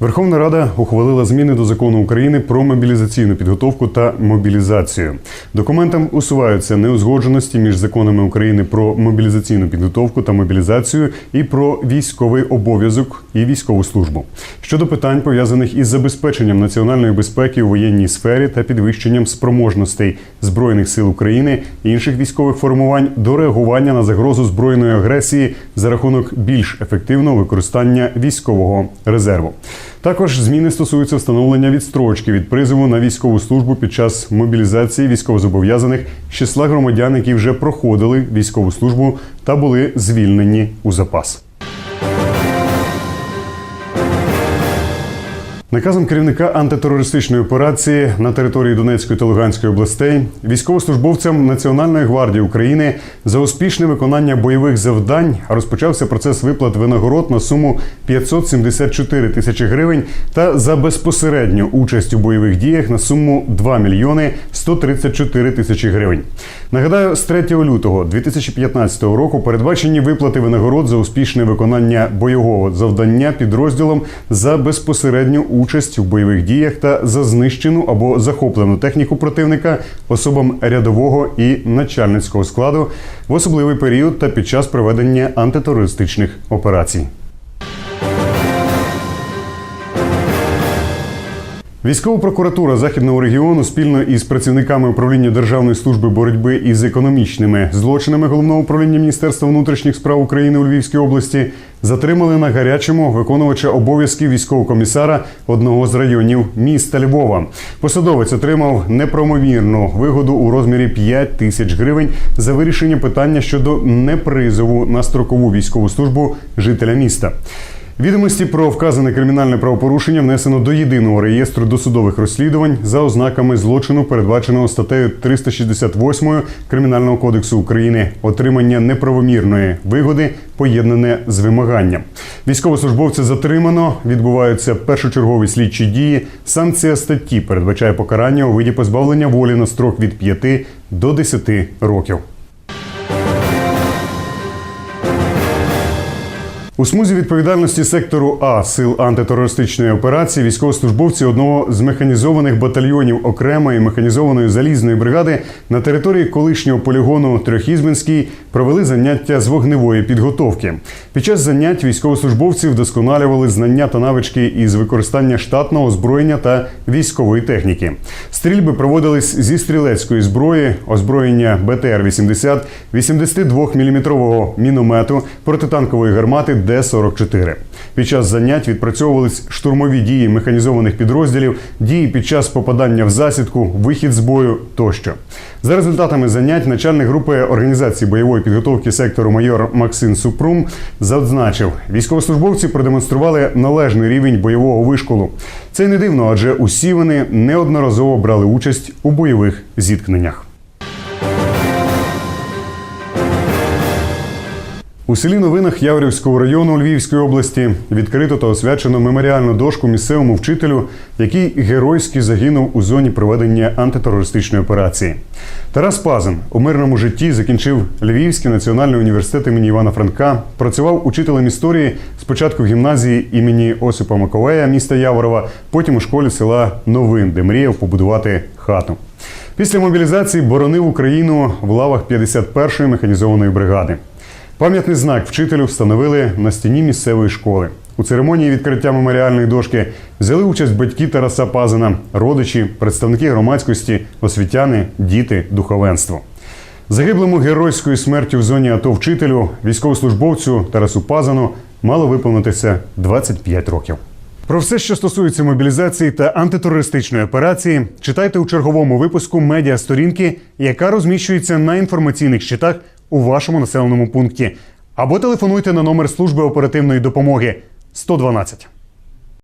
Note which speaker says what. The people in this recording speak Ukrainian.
Speaker 1: Верховна Рада ухвалила зміни до закону України про мобілізаційну підготовку та мобілізацію. Документом усуваються неузгодженості між законами України про мобілізаційну підготовку та мобілізацію і про військовий обов'язок і військову службу щодо питань пов'язаних із забезпеченням національної безпеки у воєнній сфері та підвищенням спроможностей збройних сил України і інших військових формувань до реагування на загрозу збройної агресії за рахунок більш ефективного використання військового резерву. Також зміни стосуються встановлення відстрочки від призову на військову службу під час мобілізації військовозобов'язаних з числа громадян, які вже проходили військову службу та були звільнені у запас. Наказом керівника антитерористичної операції на території Донецької та Луганської областей військовослужбовцям Національної гвардії України за успішне виконання бойових завдань розпочався процес виплат винагород на суму 574 тисячі гривень та за безпосередню участь у бойових діях на суму 2 мільйони 134 тисячі гривень. Нагадаю, з 3 лютого 2015 року передбачені виплати винагород за успішне виконання бойового завдання підрозділом за безпосередню участь у бойових діях та за знищену або захоплену техніку противника особам рядового і начальницького складу в особливий період та під час проведення антитерористичних операцій. Військова прокуратура західного регіону спільно із працівниками управління Державної служби боротьби із економічними злочинами головного управління Міністерства внутрішніх справ України у Львівській області затримали на гарячому виконувача обов'язків військового комісара одного з районів міста Львова. Посадовець отримав неправомірну вигоду у розмірі 5 тисяч гривень за вирішення питання щодо непризову на строкову військову службу жителя міста. Відомості про вказане кримінальне правопорушення внесено до єдиного реєстру досудових розслідувань за ознаками злочину, передбаченого статтею 368 Кримінального кодексу України отримання неправомірної вигоди, поєднане з вимаганням. Військовослужбовця затримано, відбуваються першочергові слідчі дії. Санкція статті передбачає покарання у виді позбавлення волі на строк від 5 до 10 років. У смузі відповідальності сектору А сил антитерористичної операції військовослужбовці одного з механізованих батальйонів окремої механізованої залізної бригади на території колишнього полігону Трьохізбинський провели заняття з вогневої підготовки. Під час занять військовослужбовці вдосконалювали знання та навички із використання штатного озброєння та військової техніки. Стрільби проводились зі стрілецької зброї, озброєння БТР-80, 82-мм міномету, протитанкової гармати Д-44. Під час занять відпрацьовувались штурмові дії механізованих підрозділів, дії під час попадання в засідку, вихід з бою тощо. За результатами занять начальник групи організації бойової підготовки сектору майор Максим Супрум зазначив, військовослужбовці продемонстрували належний рівень бойового вишколу. Це не дивно, адже усі вони неодноразово брали участь у бойових зіткненнях. У селі Новинах Яворівського району Львівської області відкрито та освячено меморіальну дошку місцевому вчителю, який геройськи загинув у зоні проведення антитерористичної операції. Тарас Пазин у мирному житті закінчив Львівський національний університет імені Івана Франка, працював учителем історії спочатку в гімназії імені Осипа Маковея міста Яворова, потім у школі села Новин, де мріяв побудувати хату. Після мобілізації боронив Україну в лавах 51-ї механізованої бригади. Пам'ятний знак вчителю встановили на стіні місцевої школи. У церемонії відкриття меморіальної дошки взяли участь батьки Тараса Пазина, родичі, представники громадськості, освітяни, діти, духовенство. Загиблому геройською смертю в зоні АТО вчителю, військовослужбовцю Тарасу Пазану мало виповнитися 25 років. Про все, що стосується мобілізації та антитерористичної операції, читайте у черговому випуску медіа сторінки, яка розміщується на інформаційних щитах у вашому населеному пункті, або телефонуйте на номер служби оперативної допомоги 112.